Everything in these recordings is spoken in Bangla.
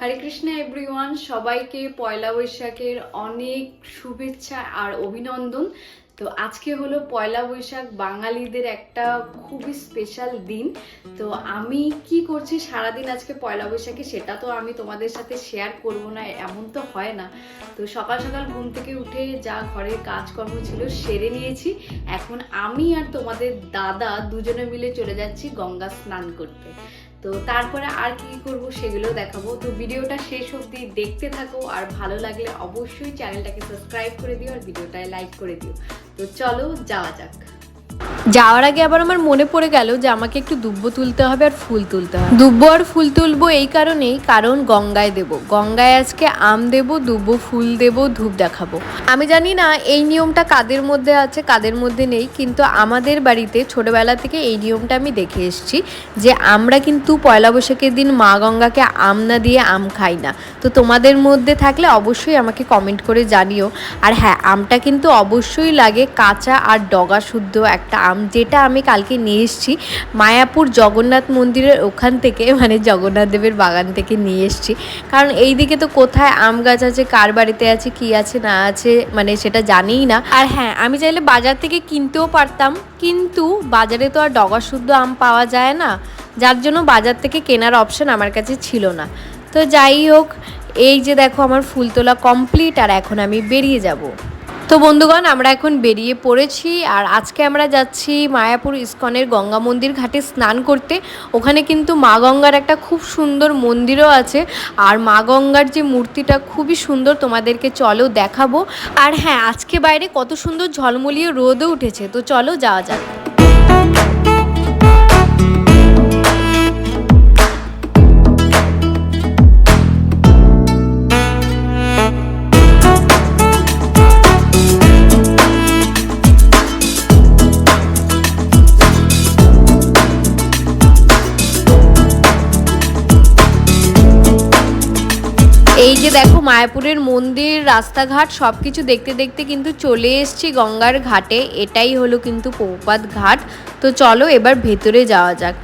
হরে কৃষ্ণ এভরিওয়ান সবাইকে পয়লা বৈশাখের অনেক শুভেচ্ছা আর অভিনন্দন। তো আজকে হলো পয়লা বৈশাখ বাঙালিদের একটা খুবই স্পেশাল দিন। তো আমি কি করছি সারাদিন আজকে পয়লা বৈশাখে সেটা তো আমি তোমাদের সাথে শেয়ার করব না, এমন তো হয় না। তো সকাল সকাল ঘুম থেকে উঠে যা ঘরের কাজকর্ম ছিল সেরে নিয়েছি। এখন আমি আর তোমাদের দাদা দুজনে মিলে চলে যাচ্ছি গঙ্গা স্নান করতে। তো তারপরে আর কি করব সেগুলো দেখাবো। তো ভিডিওটা শেষ অবধি দেখতে থাকো, আর ভালো লাগলে অবশ্যই চ্যানেলটাকে সাবস্ক্রাইব করে দিও আর ভিডিওটায় লাইক করে দিও। তো চলো, যাওয়া যাক। যাওয়ার আগে আবার আমার মনে পড়ে গেল যে আমাকে একটু দুব্ব তুলতে হবে আর ফুল তুলতে হবে। দুব্ব আর ফুল তুলবো এই কারণেই কারণ গঙ্গায় দেব। গঙ্গায় আজকে আম দেব, দুব্ব, ফুল দেব, ধূপ দেখাবো। আমি জানি না এই নিয়মটা কাদের মধ্যে আছে, কাদের মধ্যে নেই, কিন্তু আমাদের বাড়িতে ছোটবেলা থেকে এই নিয়মটা আমি দেখে এসেছি যে আমরা কিন্তু পয়লা বৈশাখের দিন মা গঙ্গাকে আম না দিয়ে আম খাই না। তো তোমাদের মধ্যে থাকলে অবশ্যই আমাকে কমেন্ট করে জানিও। আর হ্যাঁ আমটা কিন্তু অবশ্যই লাগে কাঁচা আর ডগা শুদ্ধ একটা আম যেটা আমি কালকে নিয়ে এসেছি। মায়াপুর জগন্নাথ মন্দিরের ওখান থেকে মানে জগন্নাথ দেবের বাগান থেকে নিয়ে এসেছি। কারণ এই দিকে তো কোথায় আম গাছ আছে, কার বাড়িতে আছে, কি আছে, না আছে মানে সেটা জানিই না। আর হ্যাঁ আমি চাইলে বাজার থেকে কিনতেও পারতাম, কিন্তু বাজারে তো আর ডগা শুদ্ধ আম পাওয়া যায় না। যার জন্য বাজার থেকে কেনার অপশন আমার কাছে ছিল না। তো যাই হোক, এই যে দেখো আমার ফুল তোলা কমপ্লিট আর এখন আমি বেরিয়ে যাব। তো বন্ধুগণ, আমরা এখন বেরিয়ে পড়েছি আর আজকে আমরা যাচ্ছি মায়াপুর ইস্কনের গঙ্গা মন্দির ঘাটে স্নান করতে। ওখানে কিন্তু মা গঙ্গার একটা খুব সুন্দর মন্দিরও আছে। আর মা গঙ্গার যে মূর্তিটা খুবই সুন্দর, তোমাদেরকে চলো দেখাবো। আর হ্যাঁ আজকে বাইরে কত সুন্দর ঝলমলিয়ে রোদও উঠেছে, তো চলো যাওয়া যাক। মায়াপুরের মন্দির, রাস্তাঘাট সব কিছু দেখতে দেখতে কিন্তু চলে এসছি গঙ্গার ঘাটে। এটাই হলো কিন্তু পৌপাত ঘাট। তো চলো এবার ভেতরে যাওয়া যাক।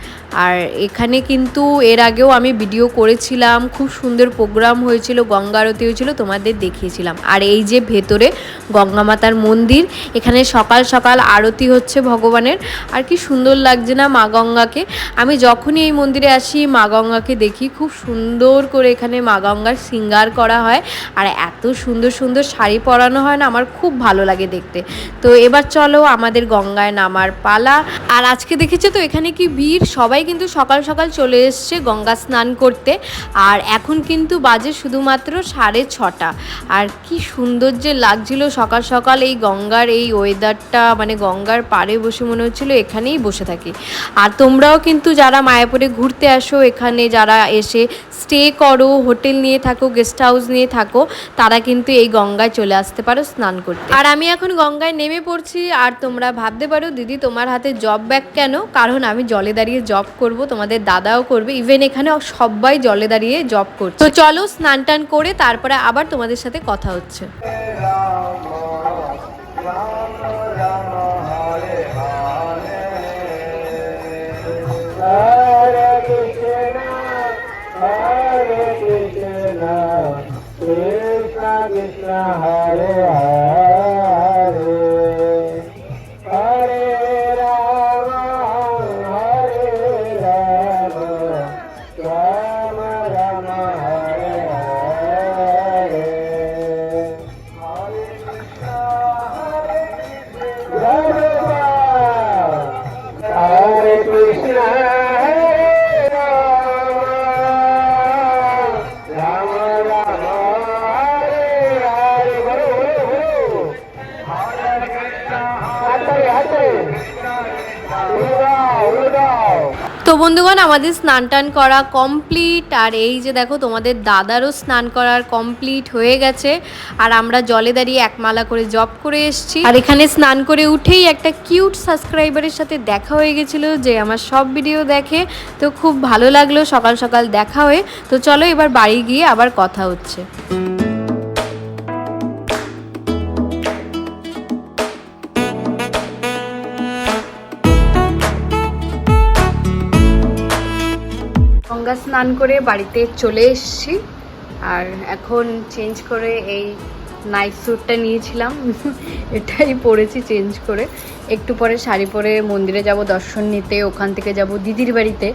আর এখানে কিন্তু এর আগেও আমি ভিডিও করেছিলাম, খুব সুন্দর প্রোগ্রাম হয়েছিল, গঙ্গা আরতি হয়েছিল, তোমাদের দেখিয়েছিলাম। আর এই যে ভেতরে গঙ্গা মাতার মন্দির, এখানে সকাল সকাল আরতি হচ্ছে ভগবানের। আর কি সুন্দর লাগছে না মা গঙ্গাকে? আমি যখনই এই মন্দিরে আসি, মা গঙ্গাকে দেখি, খুব সুন্দর করে এখানে মা গঙ্গার শৃঙ্গার করা হয়। আর এত সুন্দর সুন্দর শাড়ি পরানো হয় না, আমার খুব ভালো লাগে দেখতে। তো এবার চলো আমাদের গঙ্গায় নামার পালা। আর আজকে দেখেছ তো এখানে কি ভিড়? সবাই কিন্তু সকাল সকাল চলে এসছে গঙ্গা স্নান করতে। আর এখন কিন্তু বাজে শুধুমাত্র সাড়ে ছটা। আর কি সুন্দর যে লাগছিল সকাল সকাল এই গঙ্গার এই ওয়েদারটা মানে গঙ্গার পাড়ে বসে মনে হচ্ছিল এখানেই বসে থাকি। আর তোমরাও কিন্তু যারা মায়াপুরে ঘুরতে আসো এখানে, যারা এসে স্টে করো হোটেল নিয়ে থাকো গেস্ট হাউস নিয়ে থাকো, তারা কিন্তু এই গঙ্গায় চলে আসতে পারো স্নান করতে। আর আমি এখন গঙ্গায় নেমে পড়ছি, আর তোমরা ভাবতে পারো, দিদি, তোমার হাতে জব ব্যাগ কেন? কারণ আমি জলে দাঁড়িয়ে জব করব তোমাদের দাদাও করবে ইভেন এখানে সবাই জলে দাঁড়িয়ে জব করছে তো চলো স্নান টান করে তারপরে আবার তোমাদের সাথে কথা হচ্ছে Hare Hare, Ciao. বন্ধুগণ, আমাদের স্নান টান করা কমপ্লিট আর এই যে দেখো তোমাদের দাদারও স্নান করার কমপ্লিট হয়ে গেছে। আর আমরা জলে দাঁড়িয়ে একমালা করে জব করে এসছি। আর এখানে স্নান করে উঠেই একটা কিউট সাবস্ক্রাইবারের সাথে দেখা হয়ে গেছিল, যে আমার সব ভিডিও দেখে। তো খুব ভালো লাগল সকাল সকাল দেখা হয়ে। তো চলো এবার বাড়ি গিয়ে আবার কথা হচ্ছে। স্নান করে বাড়িতে চলে এসেছি। আর এখন চেঞ্জ করে এই নাইট স্যুটটা নিয়েছিলাম। এটাই পরেছি চেঞ্জ করে। একটু পরে শাড়ি পরে মন্দিরে যাব, দর্শন নিতে, ওখান থেকে যাব দিদির বাড়িতে।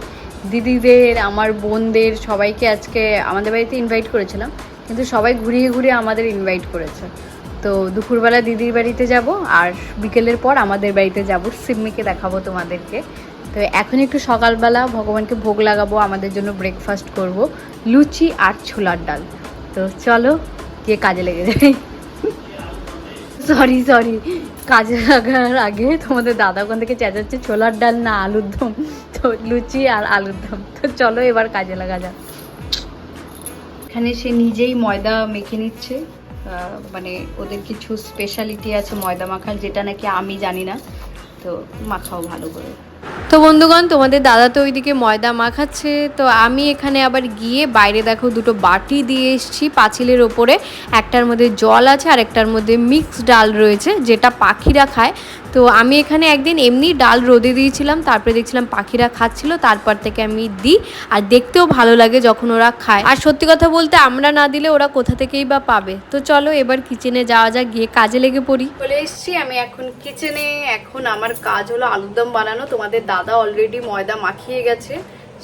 দিদিদের, আমার বোনদের, সবাইকে আজকে আমাদের বাড়িতে ইনভাইট করেছিলাম। কিন্তু সবাই ঘুরিয়ে ঘুরিয়ে আমাদের ইনভাইট করেছে। তো দুপুরবেলা দিদির বাড়িতে যাব, আর বিকেলের পর আমাদের বাড়িতে যাব। সিম্মিকে দেখাবো তোমাদেরকে। তো এখন একটু সকালবেলা ভগবানকে ভোগ লাগাবো, আমাদের জন্য ব্রেকফাস্ট করব। লুচি আর ছোলার ডাল। তো চলো, গিয়ে কাজে লেগে যাই। সরি সরি কাজে লাগার আগে তোমাদের দাদা ওখান থেকে চেঁচাচ্ছে, ছোলার ডাল না আলুর দম। তো লুচি আর আলুর দম। তো চলো এবার কাজে লাগা যাক। এখানে সে নিজেই ময়দা মেখে নিচ্ছে। মানে ওদের কিছু স্পেশালিটি আছে ময়দা মাখার, যেটা নাকি আমি জানি না। তো মাখাও ভালো করে। তো বন্ধুগণ, তোমাদের দাদা তো ওইদিকে ময়দা মাখাচ্ছে, তো আমি এখানে আবার গিয়ে বাইরে দেখো দুটো বাটি দিয়ে এসছি, পাঁচিলের ওপরে। একটার মধ্যে জল আছে আর একটার মধ্যে মিক্স ডাল রয়েছে, যেটা পাখিরা খায়। তো আমি এখানে একদিন এমনি ডাল রোদে দিয়েছিলাম, তারপরে দেখছিলাম পাখিরা খাচ্ছিল, তারপর থেকে আমি দিই আর দেখতেও ভালো লাগে যখন ওরা খায়। আর সত্যি কথা বলতে আমরা না দিলে ওরা কোথা থেকেই বা পাবে? তো চলো এবার কিচেনে যাওয়া যাক, গিয়ে কাজে লেগে পড়ি। চলে এসেছি আমি এখন কিচেনে এখন আমার কাজ হলো আলুর দম বানানো। তোমাদের দাদা অলরেডি ময়দা মাখিয়ে গেছে।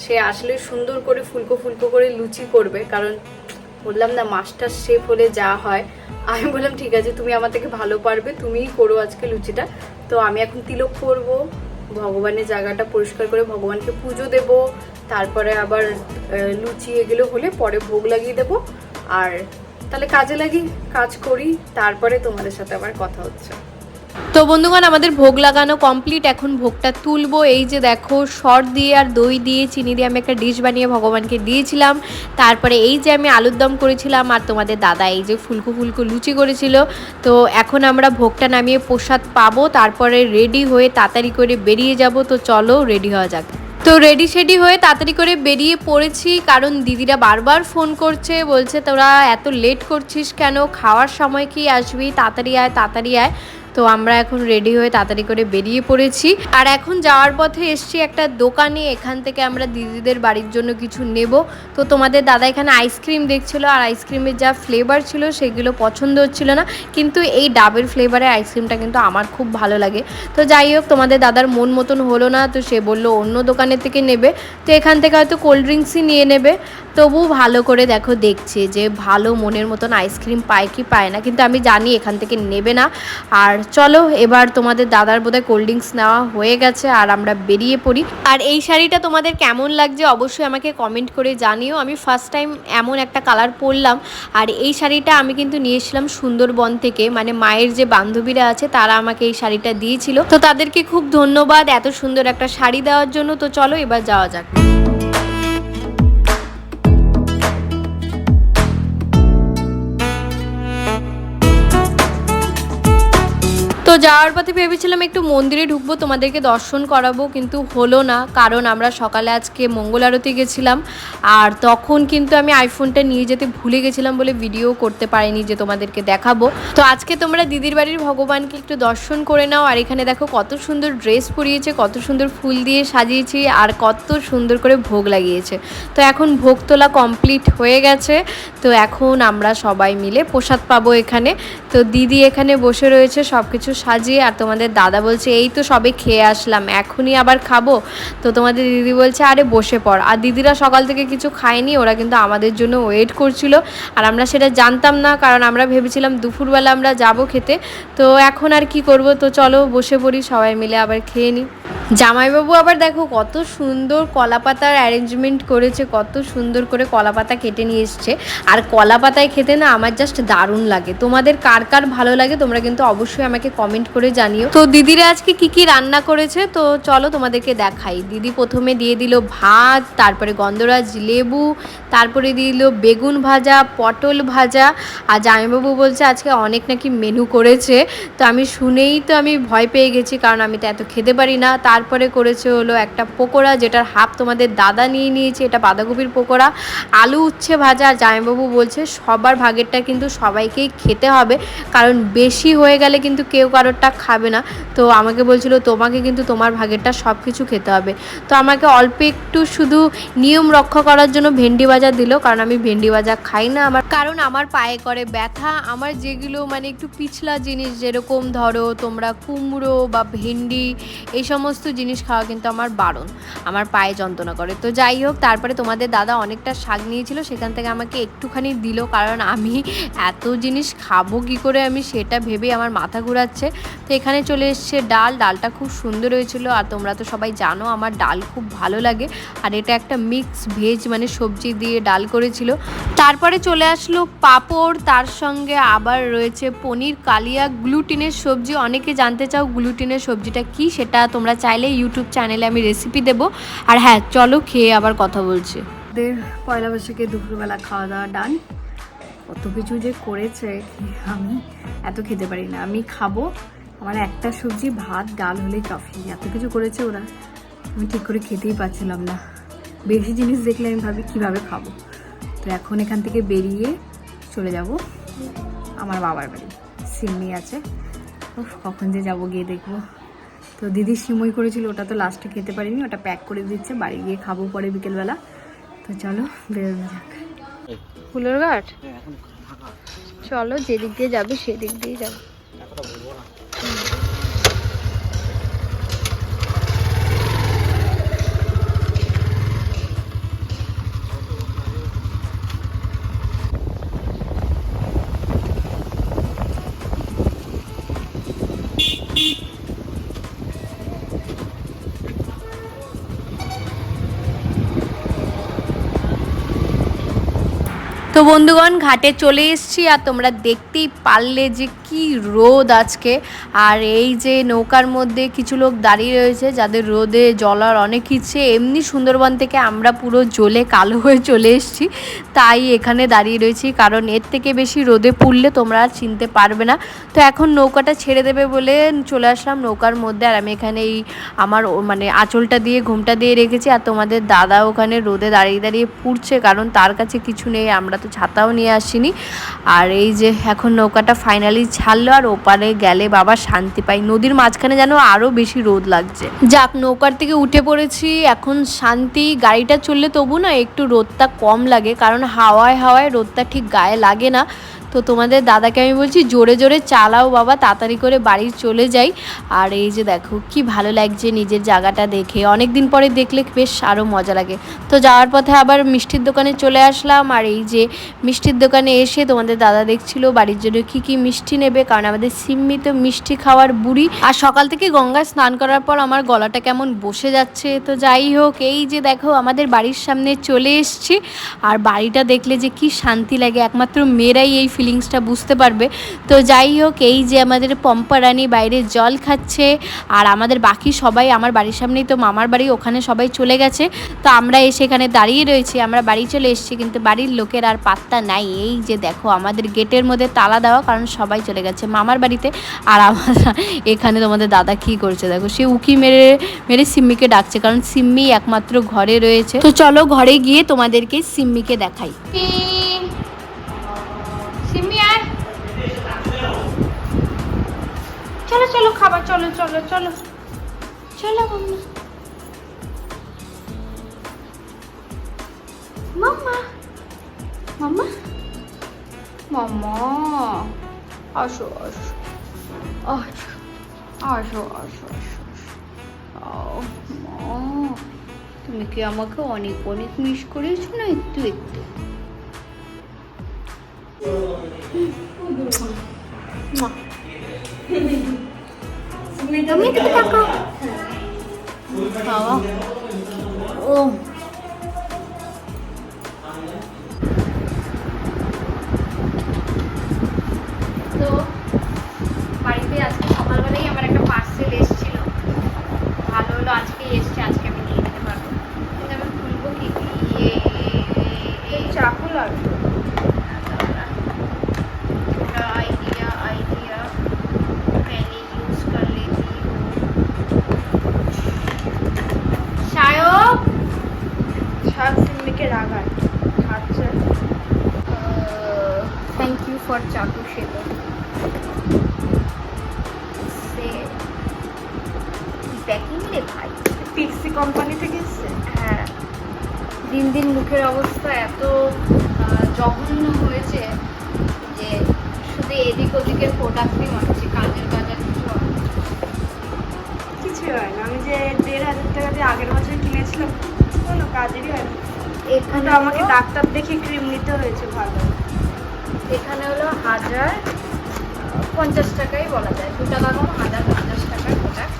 সে আসলে সুন্দর করে ফুলকো ফুলকো করে লুচি করবে, কারণ বললাম, না মাস্টার শেফ হলে যা হয়। আমি বললাম, ঠিক আছে, তুমি আমার থেকে ভালো পারবে, তুমিই করো আজকে লুচিটা। তো আমি এখন তিলক করব, ভগবানের জায়গাটা পরিষ্কার করে ভগবানকে পুজো দেব, তারপরে আবার লুচি এগুলো হলে পরে ভোগ লাগিয়ে দেব। আর তাহলে কাজে লাগি, কাজ করি, তারপরে তোমাদের সাথে আবার কথা হচ্ছে। তো বন্ধুগণ, আমাদের ভোগ লাগানো কমপ্লিট এখন ভোগটা তুলবো। এই যে দেখো, সর দিয়ে আর দই দিয়ে, চিনি দিয়ে আমি একটা ডিশ বানিয়ে ভগবানকে দিয়েছিলাম। তারপরে এই যে আমি আলুর দম করেছিলাম আর তোমাদের দাদা এই যে ফুলকু ফুলকু লুচি করেছিল। তো এখন আমরা ভোগটা নামিয়ে প্রসাদ পাবো। তারপরে রেডি হয়ে তাড়াতাড়ি করে বেরিয়ে যাব। তো চলো রেডি হওয়া যাক। তো রেডি সেডি হয়ে তাড়াতাড়ি করে বেরিয়ে পড়েছি, কারণ দিদিরা বারবার ফোন করছে। বলছে, তোরা এত লেট করছিস কেন? খাওয়ার সময় কি আসবি? তাড়াতাড়ি আয় তাড়াতাড়ি আয়। তো আমরা এখন রেডি হয়ে তাড়াতাড়ি করে বেরিয়ে পড়েছি। আর এখন যাওয়ার পথে এসছি একটা দোকানে, এখান থেকে আমরা দিদিদের বাড়ির জন্য কিছু নেব। তো তোমাদের দাদা এখানে আইসক্রিম দেখছিল, আর আইসক্রিমের যা ফ্লেভার ছিল সেগুলো পছন্দ হচ্ছিল না। কিন্তু এই ডাবের ফ্লেভারের আইসক্রিমটা কিন্তু আমার খুব ভালো লাগে। তো যাই হোক, তোমাদের দাদার মন মতন হলো না, তো সে বলল অন্য দোকানের থেকে নেবে। তো এখান থেকে হয়তো কোল্ড ড্রিঙ্কসই নিয়ে নেবে। তবু ভালো করে দেখো দেখছে যে ভালো মনের মতন আইসক্রিম পায় কি পায় না। কিন্তু আমি জানি এখান থেকে নেবে না। আর চলো, এবার তোমাদের দাদার বোধহয় কোল্ড ড্রিঙ্কস নেওয়া হয়ে গেছে, আর আমরা বেরিয়ে পড়ি। আর এই শাড়িটা তোমাদের কেমন লাগছে অবশ্যই আমাকে কমেন্ট করে জানিও। আমি ফার্স্ট টাইম এমন একটা কালার পরলাম, আর এই শাড়িটা আমি কিন্তু নিয়েছিলাম সুন্দরবন থেকে। মানে মায়ের যে বান্ধবীরা আছে, তারা আমাকে এই শাড়িটা দিয়েছিল। তো তাদেরকে খুব ধন্যবাদ এত সুন্দর একটা শাড়ি দেওয়ার জন্য। তো চলো, এবার যাওয়া যাক। তো যাওয়ার পথে ভেবেছিলাম একটু মন্দিরে ঢুকবো, তোমাদেরকে দর্শন করাবো, কিন্তু হলো না, কারণ আমরা সকালে আজকে মঙ্গল আরতি গেছিলাম, আর তখন কিন্তু আমি আইফোনটা নিয়ে যেতে ভুলে গেছিলাম বলে ভিডিও করতে পারিনি যে তোমাদেরকে দেখাবো। তো আজকে তোমরা দিদির বাড়ির ভগবানকে একটু দর্শন করে নাও, আর এখানে দেখো কত সুন্দর ড্রেস পরিয়েছে, কত সুন্দর ফুল দিয়ে সাজিয়েছি, আর কত সুন্দর করে ভোগ লাগিয়েছে। তো এখন ভোগ তোলা কমপ্লিট হয়ে গেছে, তো এখন আমরা সবাই মিলে প্রসাদ পাবো এখানে। তো দিদি এখানে বসে রয়েছে সব কিছু সাজিয়ে, আর তোমাদের দাদা বলছে, এই তো সবে খেয়ে আসলাম, এখনই আবার খাব। তো তোমাদের দিদি বলছে, আরে বসে পড়। আর দিদিরা সকাল থেকে কিছু খায়নি, ওরা কিন্তু আমাদের জন্য ওয়েট করছিল, আর আমরা সেটা জানতাম না, কারণ আমরা ভেবেছিলাম দুপুরবেলা আমরা যাব খেতে। তো এখন আর কি করব? তো চলো বসে পড়ি, সবাই মিলে আবার খেয়ে নিই জামাইবাবু আবার দেখো, কত সুন্দর কলা পাতার অ্যারেঞ্জমেন্ট করেছে, কত সুন্দর করে কলা পাতা কেটে নিয়ে এসছে। আর কলা পাতায় খেতে না আমার জাস্ট দারুণ লাগে। তোমাদের কার কার ভালো লাগে তোমরা কিন্তু অবশ্যই আমাকে কমেন্ট করে জানিও। তো দিদিরা আজকে কি কি রান্না করেছে? তো চলো তোমাদেরকে দেখাই। দিদি প্রথমে দিয়ে দিল ভাত, তারপরে গন্ধরাজ লেবু, তারপরে দিল বেগুন ভাজা, পটল ভাজা। আর জামাইবাবু বলছে আজকে অনেক নাকি মেনু করেছে। তো আমি শুনেই তো আমি ভয় পেয়ে গেছি, কারণ আমি তো এত খেতে পারি না। তারপরে করেছে হলো একটা পকোড়া, যেটার হাফ তোমাদের দাদা নিয়ে নিয়েছে, এটা বাঁধাকপির পকোড়া। আলু উচ্ছে ভাজা, আর জামাইবাবু বলছে সবার ভাগেরটা কিন্তু সবাইকেই খেতে হবে। কারণ বেশি হয়ে গেলে কিন্তু কেউ কারোরটা খাবে না। তো আমাকে বলছিল, তোমাকে কিন্তু তোমার ভাগেরটা সব কিছু খেতে হবে। তো আমাকে অল্প একটু শুধু নিয়ম রক্ষা করার জন্য ভেন্ডি ভাজা দিল, কারণ আমি ভেন্ডি ভাজা খাই না আমার। কারণ আমার পায়ে করে ব্যথা, আমার যেগুলো মানে একটু পিছলা জিনিস, যেরকম ধরো তোমরা কুমড়ো বা ভেন্ডি, এই সমস্ত জিনিস খাওয়া কিন্তু আমার বারণ, আমার পায়ে যন্ত্রণা করে। তো যাই হোক, তারপরে তোমাদের দাদা অনেকটা শাক নিয়েছিল, সেখান থেকে আমাকে একটুখানি দিল, কারণ আমি এত জিনিস খাব কি করে আমি সেটা ভেবে আমার মাথা ঘুরাচ্ছে। তো এখানে চলে এসছে ডাল। ডালটা খুব সুন্দর হয়েছিল আর তোমরা তো সবাই জানো আমার ডাল খুব ভালো লাগে। আর এটা একটা মিক্স ভেজ মানে সবজি দিয়ে ডাল করেছিল। তারপরে চলে আসলো পাঁপড়। তার সঙ্গে আবার রয়েছে পনির, কালিয়া, গ্লুটিনের সবজি। অনেকে জানতে চাও গ্লুটিনের সবজিটা কি সেটা তোমরা চাইলে ইউটিউব চ্যানেলে আমি রেসিপি দেবো। আর হ্যাঁ চলো খেয়ে আবার কথা বলছি। পয়লা বৈশাখে দুপুরবেলা খাওয়া দাওয়া ডান। কত কিছু যে করেছে, আমি এত খেতে পারি না। আমি খাব আমার একটা সবজি, ভাত, ডাল হলেই কাফি এত কিছু করেছে ওরা। আমি ঠিক করে খেতেই পারছিলাম না। বেশি জিনিস দেখলে আমি ভাবি, কীভাবে খাব? তো এখন এখান থেকে বেরিয়ে চলে যাব আমার বাবার বাড়ি। সিমনি আছে। কখন যে যাব গিয়ে দেখব। তো দিদি সিমই করেছিল, ওটা তো লাস্টে খেতে পারিনি। ওটা প্যাক করে দিচ্ছে, বাড়ি গিয়ে খাব পরে বিকেলবেলা। তো চলো বেরোনো যাক। ফুলের ঘাট? চলো যেদিক দিয়ে যাবে সেদিক দিয়ে যাব। তো বন্ধুগণ ঘাটে চলে এসছি আর তোমরা দেখতেই পারলে যে কি রোদ আজকে। আর এই যে নৌকার মধ্যে কিছু লোক দাঁড়িয়ে রয়েছে, যাদের রোদে জলার অনেক ইচ্ছে, এমনি সুন্দরবন থেকে আমরা পুরো জ্বলে কালো হয়ে চলে এসেছি, তাই এখানে দাঁড়িয়ে রয়েছি। কারণ এর থেকে বেশি রোদে পুড়লে তোমরা আর চিনতে পারবে না। তো এখন নৌকাটা ছেড়ে দেবে বলে চলে আসলাম নৌকার মধ্যে। আর আমি এখানে এই আমার মানে আঁচলটা দিয়ে, ঘুমটা দিয়ে রেখেছি। আর তোমাদের দাদা ওখানে রোদে দাঁড়িয়ে দাঁড়িয়ে পুড়ছে, কারণ তার কাছে কিছু নেই, আমরা তো ছাতাও নিয়ে আসিনি। আর এই যে এখন নৌকাটা ফাইনালি ছাড়লো আর ওপারে গেলে বাবা শান্তি পাই নদীর মাঝখানে যেন আরও বেশি রোদ লাগছে। যাক, নৌকার থেকে উঠে পড়েছি। এখন শান্তি, গাড়িটা চললে তবু না একটু রোদটা কম লাগে, কারণ হাওয়ায় হাওয়ায় রোদটা ঠিক গায়ে লাগে না। তো তোমাদের দাদাকে আমি বলছি, জোরে জোরে চালাও বাবা, তাড়াতাড়ি করে বাড়ি চলে যাই। আর এই যে দেখো, কি ভালো লাগছে নিজের জায়গাটা দেখে। অনেক দিন পরে দেখলে বেশ আরও মজা লাগে। তো যাওয়ার পথে আবার মিষ্টির দোকানে চলে আসলাম। আর এই যে মিষ্টির দোকানে এসে তোমাদের দাদা দেখছিল বাড়ির জন্য কি কি মিষ্টি নেবে, কারণ আমাদের সিম্মি তো মিষ্টি খাওয়ার বুড়ি। আর সকাল থেকে গঙ্গায় স্নান করার পর আমার গলাটা কেমন বসে যাচ্ছে। তো যাই হোক, এই যে দেখো, আমাদের বাড়ির সামনে চলে এসছি। আর বাড়িটা দেখলে যে কি শান্তি লাগে। একমাত্র মেয়েরাই এই ফিলিংসটা বুঝতে পারবে। তো যাই হোক, এই যে আমাদের পম্পারানি বাইরে জল খাচ্ছে, আর আমাদের বাকি সবাই আমার বাড়ির সামনেই তো মামার বাড়ি, ওখানে সবাই চলে গেছে। তো আমরা এসে এখানে দাঁড়িয়ে রয়েছি, আমরা বাড়ি চলে এসেছি, কিন্তু বাড়ির লোকের আর পাত্তা নাই। এই যে দেখো, আমাদের গেটের মধ্যে তালা দেওয়া, কারণ সবাই চলে গেছে মামার বাড়িতে। আর আমার এখানে তোমাদের দাদা কি করছে দেখো, সে উকি মেরে মেরে সিম্মিকে ডাকছে, কারণ সিম্মি একমাত্র ঘরে রয়েছে। তো চলো ঘরে গিয়ে তোমাদেরকে সিম্মিকে দেখাই। চলো চলো খাবার চলো চলো চলো। চলো মাম্মা। মাম্মা। মাম্মা? মাম্মা আসো আসো। আসো। আসো আসো আসো মা, তুমি কি আমাকে অনেক অনেক মিস করেছ না একটু একটু? মুয়া। তুমি এদিকে তাকাও। বাবা। ও দিন মুখের অবস্থা এত জঘন্য হয়েছে যে শুধু এদিক ওদিকের প্রোডাক্টই মনে হচ্ছে কাজের বাজার কিছু হয় না। কিছুই হয় না। আমি যে দেড় হাজার টাকা দিয়ে আগের বছর কিনেছিলাম কোনো কাজেরই হয় না। এখানে আমাকে ডাক্তার দেখে ক্রিম নিতে হয়েছে ভালো। এখানে হলো হাজার পঞ্চাশ টাকাই বলা যায়। দু টাকা হাজার পঞ্চাশ টাকার প্রোডাক্ট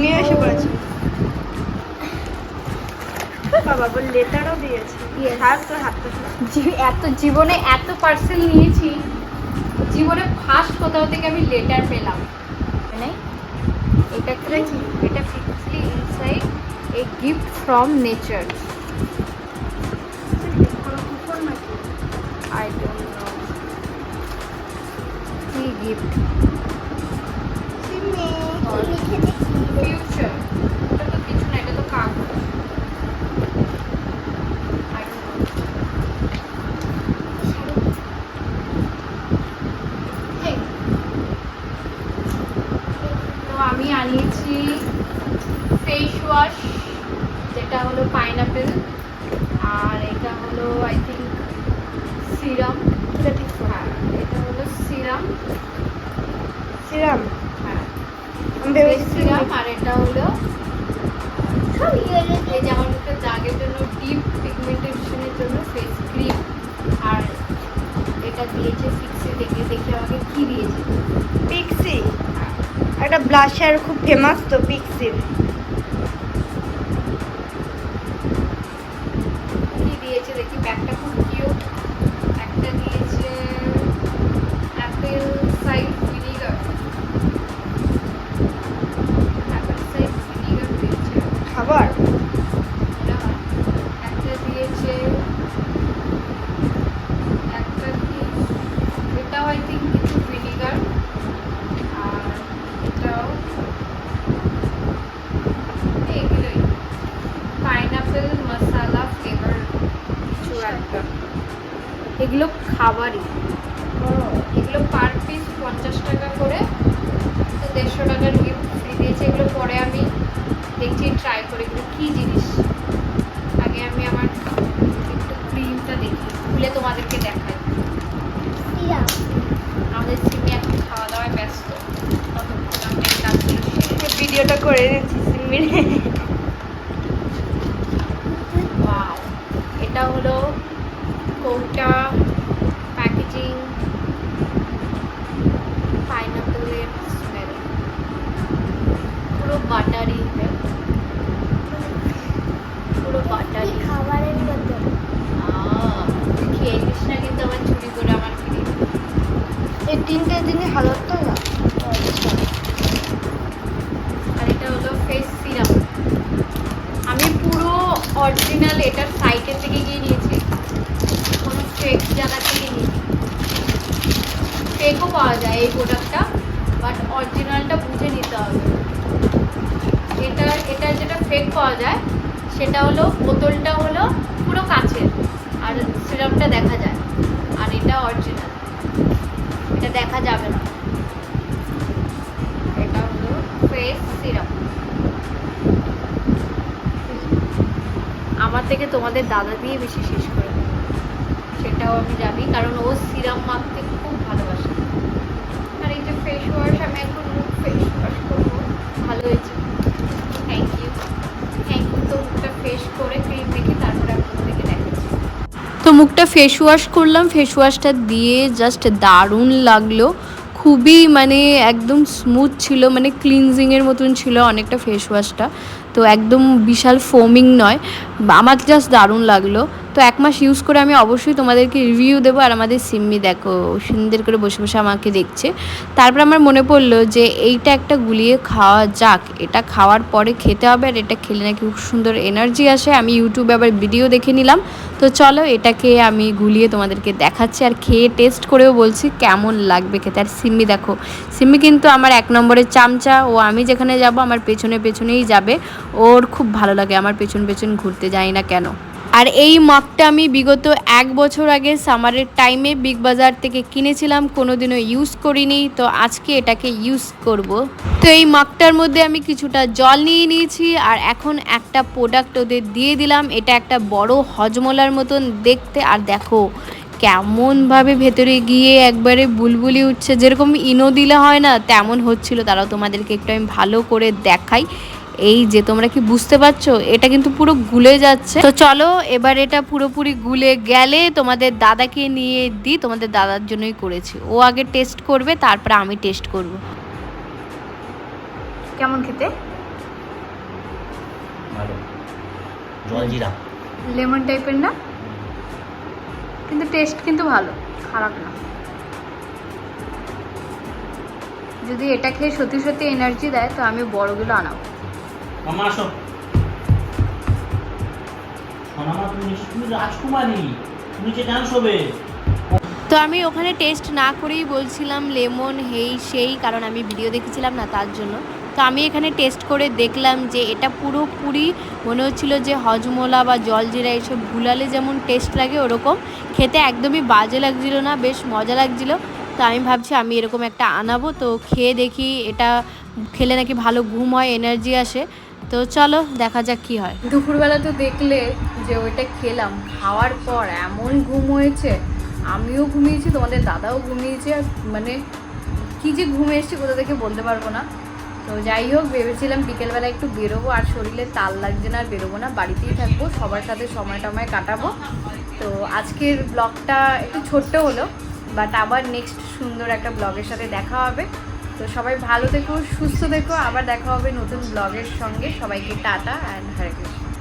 নিয়ে এসে পড়েছে। বাবা বল লেটারও দিয়েছে. তোর হাতটা এত জীবনে এত পার্সেল নিয়েছি জীবনে ফার্স্ট কোথাও থেকে আমি লেটার পেলাম। মানে এটা কি? এটা ফিক্সলি inside a gift from nature I don't know কি গিফট ফিউচার এটা তো কিছু না, এটা তো আমি আনিয়েছি ফেস ওয়াশ যেটা হলো পাইনাপেল আর এটা হলো আই থিঙ্ক সিরাম এটা ঠিক হ্যাঁ এটা হলো সিরাম সিরাম হ্যাঁ আমি ফেস ভেবেছি সিরাম আর এটা হলো এই যে আমার মুখে দাগের জন্য ডিপ পিগমেন্টেশনের জন্য ফেস ক্রিম আর এটা দিয়েছে ফিক্সে দেখে দেখে আমাকে কি দিয়েছে? পিক্সি একটা ব্লাশার খুব ফেমাস তো পিক্সির ভিডিওটা করে নিচ্ছি এটা হলো কৌটা ফেকও পাওয়া যায় এই প্রোডাক্টটা বাট অরিজিনালটা বুঝে নিতে হবে। এটা এটা যেটা ফেক পাওয়া যায়, সেটা হলো, বোতলটা হলো পুরো কাচের, আর সিরামটা দেখা যায়, আর এটা অরিজিনাল এটা দেখা যাবে না। এটা হলো ফেস সিরাম আমার থেকে তোমাদের দাদা দিয়ে বেশি শেষ করে সেটাও আমি জানি, কারণ ও সিরাম মাখতে খুব ভালোবাসে আর এই যে ফেস ওয়াশ তো মুখটা ফেস ওয়াশ করলাম। ফেস ওয়াশটা দিয়ে জাস্ট দারুণ লাগল। খুবই মানে একদম স্মুথ ছিল মানে ক্লিনজিংয়ের মতন ছিল অনেকটা ফেস ওয়াশটা তো একদম বিশাল ফোমিং নয়। আমার জাস্ট দারুণ লাগল। তো এক মাস ইউজ করে আমি অবশ্যই তোমাদেরকে রিভিউ দেবো আর আমাদের সিম্মি দেখো সুন্দর করে বসে বসে আমাকে দেখছে। তারপর আমার মনে পড়ল যে এইটা একটা গুলিয়ে খাওয়া যাক। এটা খাওয়ার পরে খেতে হবে আর এটা খেলে নাকি খুব সুন্দর এনার্জি আসে। আমি ইউটিউবে আবার ভিডিও দেখে নিলাম। তো চলো এটাকে আমি গুলিয়ে তোমাদেরকে দেখাচ্ছি আর খেয়ে টেস্ট করেও বলছি কেমন লাগবে খেতে। আর সিম্মি দেখো, সিম্মি কিন্তু আমার এক নম্বরের চামচা। ও আমি যেখানে যাব আমার পেছনে পেছনেই যাবে। ওর খুব ভালো লাগে আমার পেছন পেছন ঘুরতে যাই না কেন। আর এই মগটা আমি বিগত এক বছর আগে সামারের টাইমে বিগ বাজার থেকে কিনেছিলাম, কোনোদিনও ইউজ করিনি, তো আজকে এটাকে ইউজ করব। তো এই মগটার মধ্যে আমি কিছুটা জল নিয়ে নিয়েছি, আর এখন একটা প্রোডাক্ট ওদের দিয়ে দিলাম। এটা একটা বড় হজমলার মতন দেখতে, আর দেখো কেমনভাবে ভেতরে গিয়ে একবারে বুলবুলি উঠছে। যেরকম ইনো দিলে হয় না, তেমন হচ্ছিল। তারাও তোমাদেরকে একটু আমি ভালো করে দেখাই। এই যে তোমরা কি বুঝতে পারছ এটা কিন্তু পুরো গুলে যাচ্ছে। তো চলো এবার এটা পুরোপুরি গুলে গেলে তোমাদের দাদাকে নিয়ে দিই তোমাদের দাদার জন্যই করেছি। ও আগে টেস্ট করবে তারপরে আমি টেস্ট করব। কেমন খেতে? ভালো। জলজিরা লেমন টাইপের না? কিন্তু টেস্ট কিন্তু ভালো খারাপ না। যদি এটা খেয়ে সত্যি সত্যি এনার্জি দেয় তো আমি বড়গুলো আনাবো। আসো। সোনামা তুমি তুমি রাজকুমারী। তুমি যে গান শোবে তো আমি ওখানে টেস্ট না করেই বলছিলাম লেমন, হেই, সেই, কারণ আমি ভিডিও দেখেছিলাম না তার জন্য। তো আমি এখানে টেস্ট করে দেখলাম যে এটা পুরোপুরি মনে হচ্ছিল যে হজমোলা বা জলজিরা এসব গুলালে যেমন টেস্ট লাগে ওরকম, খেতে একদমই বাজে লাগছিল না, বেশ মজা লাগছিল। তো আমি ভাবছি আমি এরকম একটা আনাবো, তো খেয়ে দেখি এটা খেলে নাকি ভালো ঘুম হয় এনার্জি আসে। তো চলো দেখা যাক কি হয়। দুপুরবেলা তো দেখলে যে ওইটা খেলাম। খাওয়ার পর এমন ঘুম হয়েছে, আমিও ঘুমিয়েছি, তোমাদের দাদাও ঘুমিয়েছে, আর মানে কি যে ঘুম এসছে কোথা থেকে বলতে পারব না। তো যাই হোক, ভেবেছিলাম বিকেলবেলা একটু বেরোবো, আর শরীরে তাল লাগছে না, আর বেরোবো না, বাড়িতেই থাকব, সবার সাথে সময় টময় কাটাবো। তো আজকের ব্লগটা একটু ছোট্ট হলো বাট আবার নেক্সট সুন্দর একটা ব্লগের সাথে দেখা হবে। তো সবাই ভালো থেকো, সুস্থ থেকো। আবার দেখা হবে নতুন ব্লগের সঙ্গে। সবাইকে টাটা অ্যান্ড হরে কৃষ্ণ